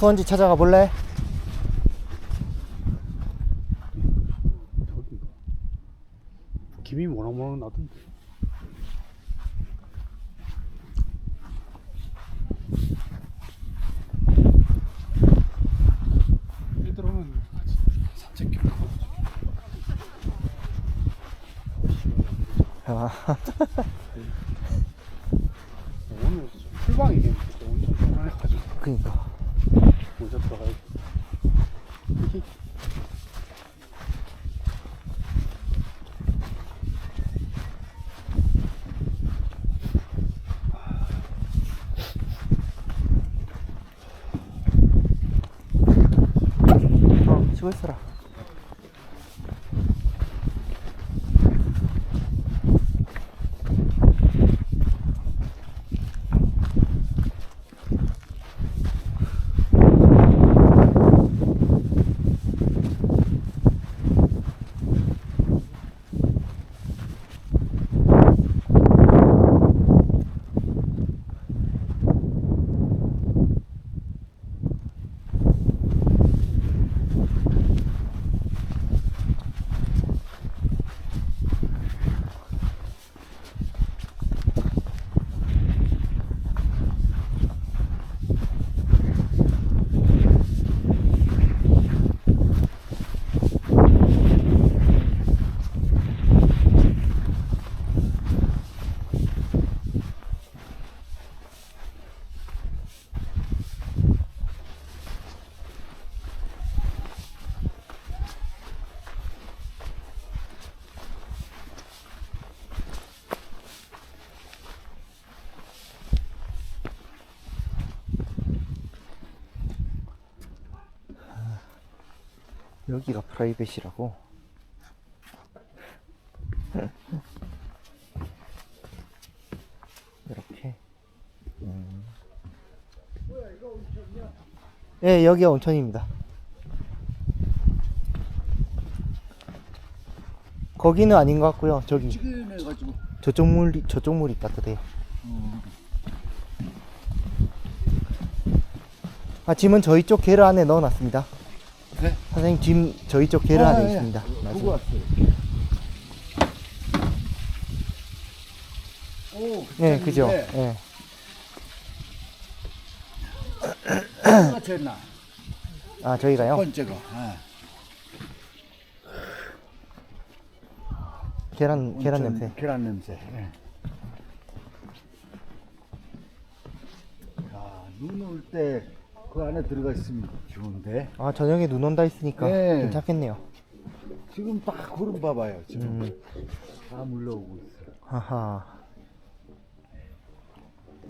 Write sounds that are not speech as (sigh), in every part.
수원지 찾아가 볼래? 김이 모락모락 나던데. 애들 오면 같이 산책 좀 하고 (laughs) 아, 오늘 풀방이겠는데 엄청 편안해가지고 그니까. 먼저 들어가야 돼 어, 쉬고 여기가 프라이빗이라고. 이렇게. 음. 예, 여기가 온천입니다. 거기는 아닌 것 같고요. 저기 저쪽 물이 저쪽 물이 따뜻해요. 아 짐은 저희 쪽 게르 안에 넣어놨습니다. 네? 선생님 짐 저희 쪽 게르 아, 안에 예. 있습니다. 보고 나중에. 왔어요. 오, 예, 그죠. 예. 누가 쳤나? 아 첫 저희가요. 번째가. 아. 계란 계란 온천 냄새. 계란 냄새. 예. 야, 눈 올 때 그 안에 들어가 있으면 좋은데. 아 저녁에 눈 온다 했으니까 예. 괜찮겠네요. 지금 딱 구름 봐봐요. 지금 음. 다 물러오고 있어요. 하하.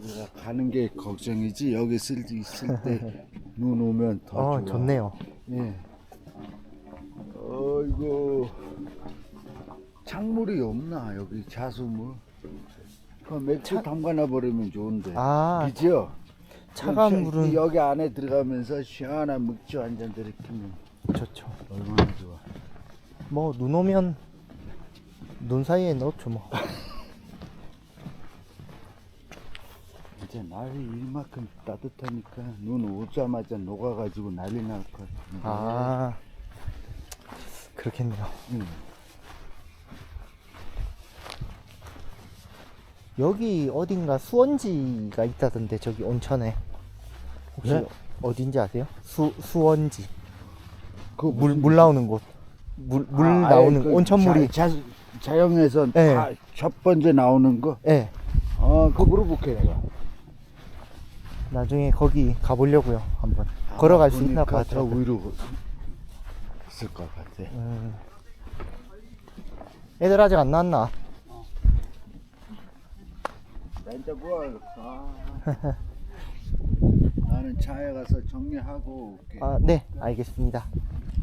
내가 가는 게 걱정이지 여기 있을, 있을 때 (laughs) 눈 오면 더 어 좋아. 좋네요. 예. 어이구 창물이 없나 여기 자수물. 그 맥주 담가놔 버리면 좋은데. 아 그죠? 차가운 저- 물은 여기 안에 들어가면서 시원한 맥주 한 잔 들이키면 좋죠. 얼마나 좋아. 뭐 눈 오면 눈 사이에 넣죠 뭐. (laughs) 이제 날이 이만큼 따뜻하니까 눈 오자마자 녹아가지고 난리 날 것 같은데. 아 그렇겠네요. 응. 여기 어딘가 수원지가 있다던데 저기 온천에 혹시 네? 어딘지 아세요? 수 수원지 그물 무슨- 물 나오는 곳. 물 물 아, 아예 나오는 그 온천물이 자, 자, 자연에서 네. 다 첫 번째 나오는 거. 예. 어, 그거 물어볼게 내가. 나중에 거기 가보려고요 한번 걸어갈 수 있나 봐. 저 위로 있을 것 같아. 음. 애들 아직 안 나왔나? 진짜 뭐? 아. 나는 차에 가서 정리하고 올게. 아, 네, 알겠습니다.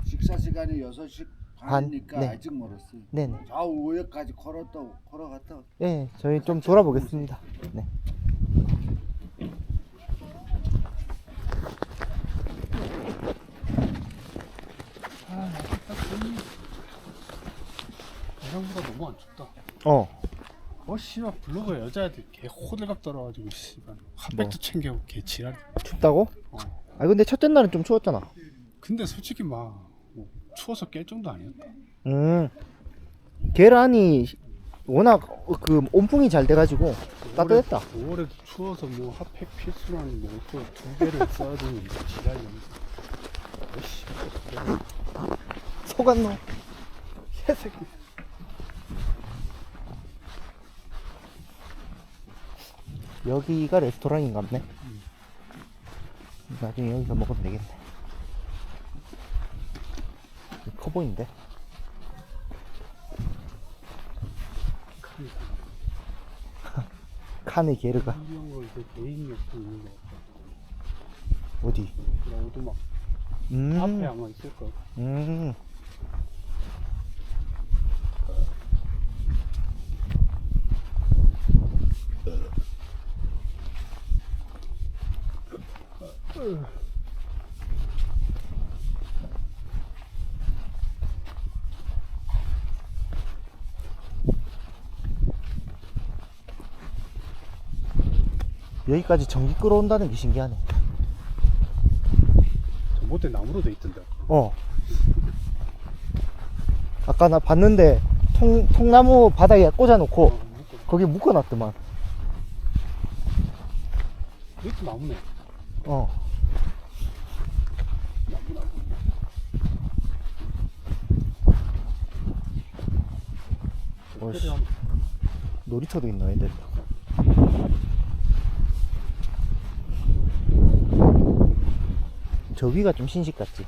식사 시간이 6시 반? 반이니까 네. 아직 멀었어. 네네. 저 우회까지 걸었다 걸어갔다. 네, 저희 좀 돌아보겠습니다. 네. 예상보다 너무 안 춥다 어, 어 씨발 블로그에 여자애들 개 호들갑 떨어가지고 씨발 핫팩도 챙겨오고 개 지랄 춥다고? 어 아 근데 첫째 날은 좀 추웠잖아. 근데 솔직히 막 뭐, 추워서 깰 정도 아니었다. 음. 계란이 워낙 그 온풍이 잘 돼가지고 따뜻했다. 5월에도 추워서 뭐 핫팩 필수라는 뭐또두 개를 써주는 지랄이면서. 어이씨. 속았노. 새끼. 여기가 레스토랑인가 보네. 나중에 여기서 먹으면 되겠네. 커 보이는데? (laughs) 칸의 게르가 이런 거 이제 개인 욕구 있는 거. 어디? 나 오두막 음, 앞에 아마 있을 거. 음. 여기까지 전기 끌어온다는 게 신기하네. 전봇대 나무로 돼 있던데. 어. 아까 나 봤는데 통, 통나무 바닥에 꽂아놓고 어, 거기 묶어놨더만. 이것도 나무네. 어. 어이씨. 놀이터도 있나 애들. 저 위가 좀 신식 같지?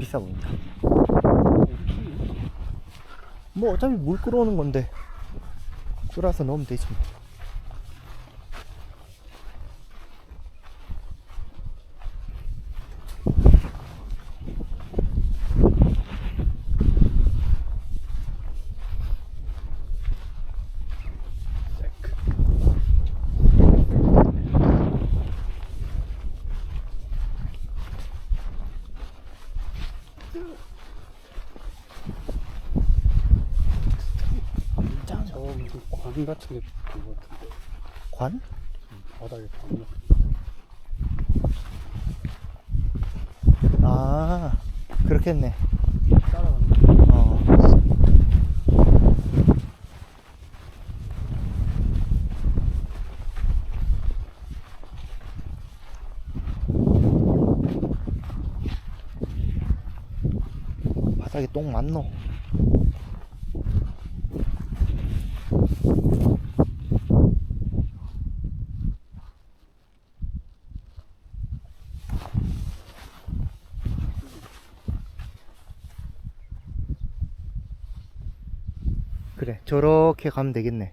비싸 보인다. 뭐 어차피 물 끌어오는 건데 끌어서 넣으면 되지 뭐. 짱. 저 무슨 관 같은 게 그거 같은데. 관? 바닥에 관 같은 아 그렇겠네. 거 따라가는 거. 어. 바닥에 똥 많노? 저렇게 가면 되겠네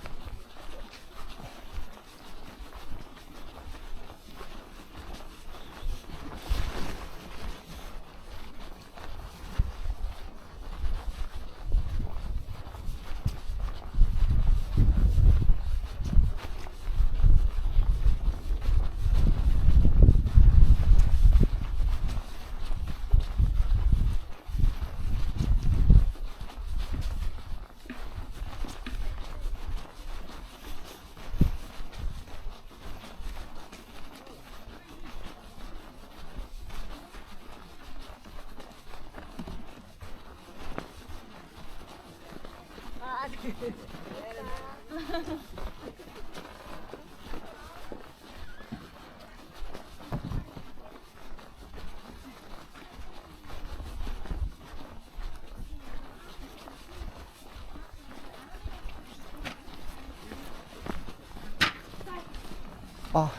아.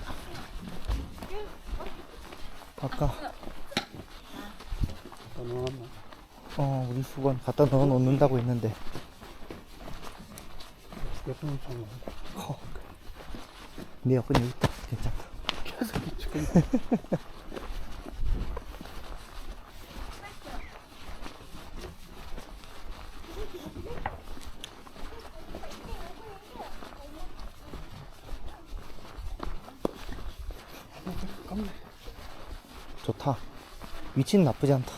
아까 가능하나? 어 우리 수건 갖다 넣어 놓는다고 했는데 몇분 정도. 네 여권 여기 있다. 괜찮다. 계속 지금 좋다. 위치는 나쁘지 않다.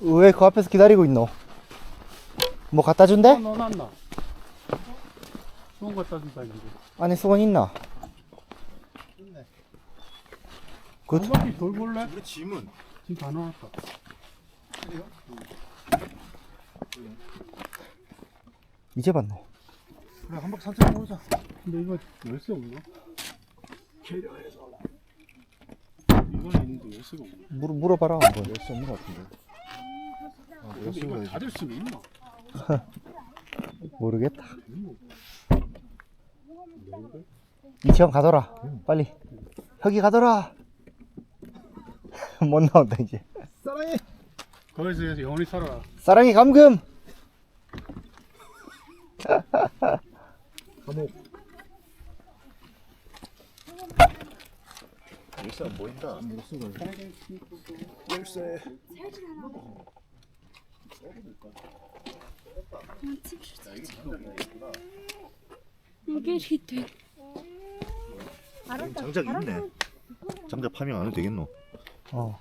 왜 그 앞에서 기다리고 있노? 뭐 갖다 준대? 넣어놨나? 수건 갖다 준다 이제. 안에 수건 있나? 그한 바퀴 돌 볼래? 우리 짐은 지금 다 넣어놨다. 이제 봤노. 그래 한 바퀴 산책 해보자 근데 이거 열쇠 없나? 이건 있는데 열쇠가 없나? 물 물어봐라 한번. 열쇠 없는 것 같은데 아, 근데 열쇠가 이거 닫을 수는 있나? (laughs) 모르겠다. 이치형 가더라. 빨리. 혁이 가더라. (laughs) 못 나온다 이제. 사랑해 거기서 영원히 살아라. 사랑이 감금. (laughs) 감옥 열쇠 안 보인다 열쇠가 열쇠 이게 리트. 장작 있네. 장작 파밍 안 해도 되겠노? 어.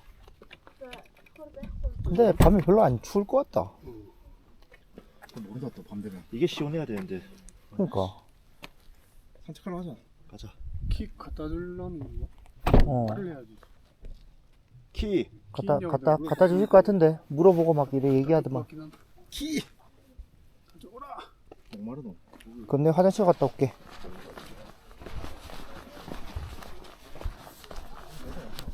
근데 밤에 별로 안 추울 것 같다. 모르다 또밤 되면 이게 시원해야 되는데. 그러니까. 산책하러 가자 가자. 키 갖다 주려는 건가? 어. 해야지. 키. 갖다 갖다. 갖다 주실 것 같은데 물어보고 막 이래 얘기하더만. 키 가져오라. 목마르노 내가 화장실 갔다 올게.